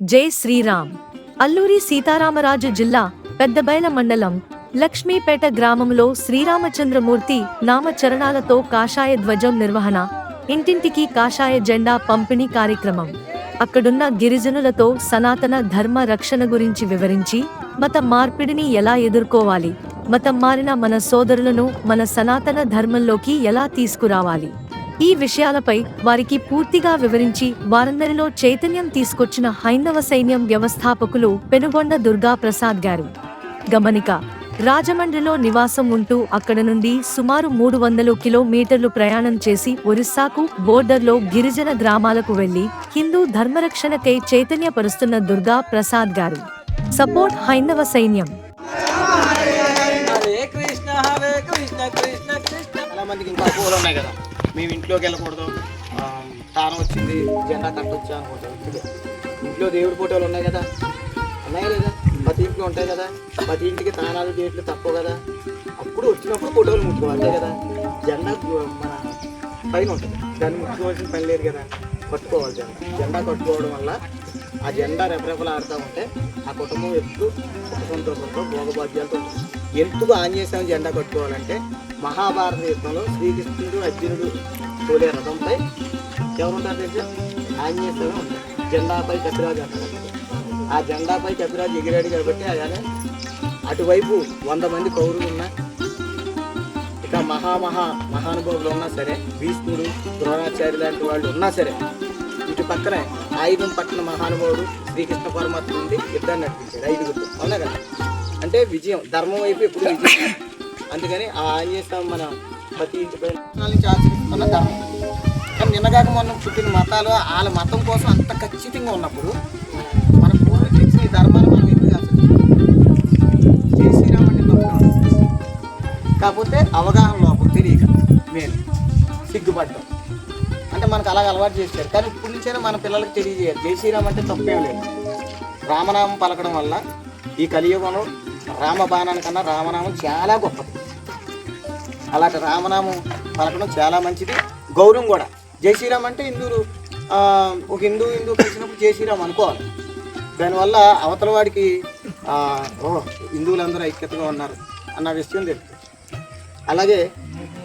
జై శ్రీరామ్. అల్లూరి సీతారామరాజు జిల్లా పెద్దబైల మండలం లక్ష్మీపేట గ్రామంలో శ్రీరామచంద్రమూర్తి నామచరణాలతో కాషాయ ధ్వజం నిర్వహణ ఇంటింటికి కాషాయ జెండా పంపిణీ కార్యక్రమం. అక్కడున్న గిరిజనులతో సనాతన ధర్మ రక్షణ గురించి వివరించి మత మార్పిడిని ఎలా ఎదుర్కోవాలి మతం మారిన మన సోదరులను మన సనాతన ధర్మంలోకి ఎలా తీసుకురావాలి? ఈ విషయాలపై వారికి పూర్తిగా వివరించి వారందరిలో చైతన్యం తీసుకొచ్చిన హైందవ సైన్యం వ్యవస్థాపకులు పెనుగొండ దుర్గా ప్రసాద్ గారు. గమనిక రాజమండ్రిలో నివాసం ఉంటూ అక్కడ నుండి సుమారు మూడు వందలు కిలోమీటర్లు ప్రయాణం చేసి ఒరిస్సాకు బోర్డర్లో గిరిజన గ్రామాలకు వెళ్ళి హిందూ ధర్మరక్షణకై చైతన్యపరుస్తున్న దుర్గా ప్రసాద్ గారు. సపోర్ట్ హైందవ సైన్యం. చాలా మందికి ఇంకా పూలు ఉన్నాయి కదా. మేము ఇంట్లోకి వెళ్ళకూడదు. ఆ, వచ్చింది జెండా కట్టొచ్చా అనుకుంటాం. ఇప్పుడు ఇంట్లో దేవుడి ఫోటోలు ఉన్నాయి కదా. ఉన్నాయి లేదా? ప్రతి ఇంట్లో ఉంటాయి కదా. ప్రతి ఇంటికి తానాలు డేట్లు తక్కువ కదా. అప్పుడు వచ్చినప్పుడు ఫోటోలు ముట్టుకోవాలి అంతే కదా. జెండా మన పైన ఉంటుంది. దాన్ని ముట్టుకోవాల్సిన పని లేదు కదా. కట్టుకోవాలి జెండా. జెండా కట్టుకోవడం వల్ల ఆ జెండా రెపరెపలు ఆడుతూ ఉంటే ఆ కుటుంబం ఎప్పుడు సుఖ భోగభాగ్యాలతో ఉంటుంది. ఎందుకు ఆంజనేయ స్వామి జెండా కట్టుకోవాలంటే మహాభారత యుద్ధంలో శ్రీకృష్ణుడు అర్జునుడు తోలే రథంపై ఎవరుంటారు తెలుసా? ఆంజనేయ ఉంటారు. జెండాపై కపిరాజు అంటారు. ఆ జెండాపై కపిరాజు ఎగిరాడు కాబట్టి అలానే అటువైపు వంద మంది కౌరులు ఉన్నా ఇక మహామహా మహానుభావులు ఉన్నా సరే భీష్ముడు ద్రోణాచార్య లాంటి వాళ్ళు ఉన్నా సరే ఇటు పక్కనే ఆయుధం పట్టిన మహానుభావుడు శ్రీకృష్ణ పరమాత్మ నుండి యుద్ధాన్ని నడిపించాడు. ఐదుగురు. అవునా కదా? అంటే విజయం ధర్మం వైపు ఎప్పుడు విజయం అందుకని ఆ చేస్తాం మన ప్రతి ఇంటి నుంచి ఆచరిస్తున్న ధర్మం. కానీ నిన్నగాక మొన్న పుట్టిన మతాలు వాళ్ళ మతం కోసం అంత ఖచ్చితంగా ఉన్నప్పుడు మన పూర్వీకులు ఈ ధర్మాన్ని మనం ఎందుకు జై అంటే కాకపోతే అవగాహన లోపం తెలియక నేను సిగ్గుపడ్డం అంటే మనకు అలాగ అలవాటు చేశారు. కానీ ఇప్పటి నుంచైనా మన పిల్లలకు తెలియజేయాలి. జై శ్రీరామ్ అంటే తప్పేం లేదు. రామనామం పలకడం వల్ల ఈ కలియుగంలో రామబాణానికన్నా రామనామం చాలా గొప్పది. అలాంటి రామనామం పలకడం చాలా మంచిది. గౌరవం కూడా. జై శ్రీరామ్ అంటే హిందువులు ఒక హిందూ హిందూ కలిసినప్పుడు జై శ్రీరామ్ అనుకోవాలి. దానివల్ల అవతల వాడికి ఓ హిందువులందరూ ఐక్యతగా ఉన్నారు అన్న విషయం తెలుస్తుంది అలాగే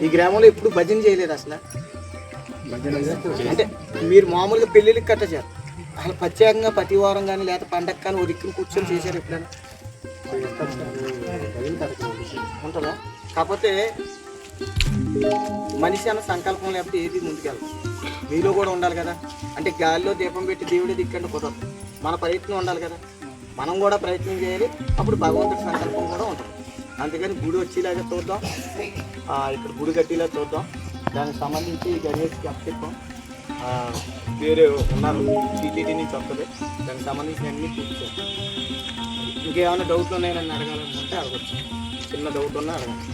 ఈ గ్రామంలో ఎప్పుడు భజన చేయలేదు అసలు. అంటే మీరు మామూలుగా పెళ్ళిళ్ళకి కట్ట చేయాలి. అసలు ప్రత్యేకంగా ప్రతి వారం కానీ లేదా పండగ కానీ ఓ కూర్చొని చేశారు ఎప్పుడైనా? ఉంటుందా? కాకపోతే మనిషి అన్న సంకల్పం లేకపోతే ఏది ముందుకెళ్ళదు. మీలో కూడా ఉండాలి కదా. అంటే గాలిలో దీపం పెట్టి దేవుడి దిక్కండి కుదరదు. మన ప్రయత్నం ఉండాలి కదా. మనం కూడా ప్రయత్నం చేయాలి. అప్పుడు భగవంతుడి సంకల్పం కూడా ఉంటుంది. అందుకని గుడి వచ్చేలాగా చూద్దాం. ఇక్కడ గుడి కట్టేలా చూద్దాం. దానికి సంబంధించి గణేష్కి అప్పచెప్పాం వేరే ఉన్నారు. టీటీడీ నుంచి వస్తుంది. దానికి సంబంధించిన అన్ని పూర్తి చేస్తాం ఇంకేమైనా డౌట్లు ఉన్నాయని అడగాలనుకుంటే అడగచ్చు. చిన్న డౌట్ ఉన్నా అడగండి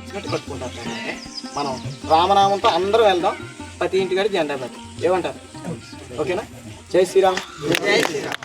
వచ్చినట్టు కట్టుకుంటారు కాబట్టి మనం రామనామంతో అందరూ వెళ్దాం. ప్రతి ఇంటికాడి జెండా పెడతాం ఏమంటారు? ఓకేనా? జై శ్రీరామ్. జై శ్రీరామ్.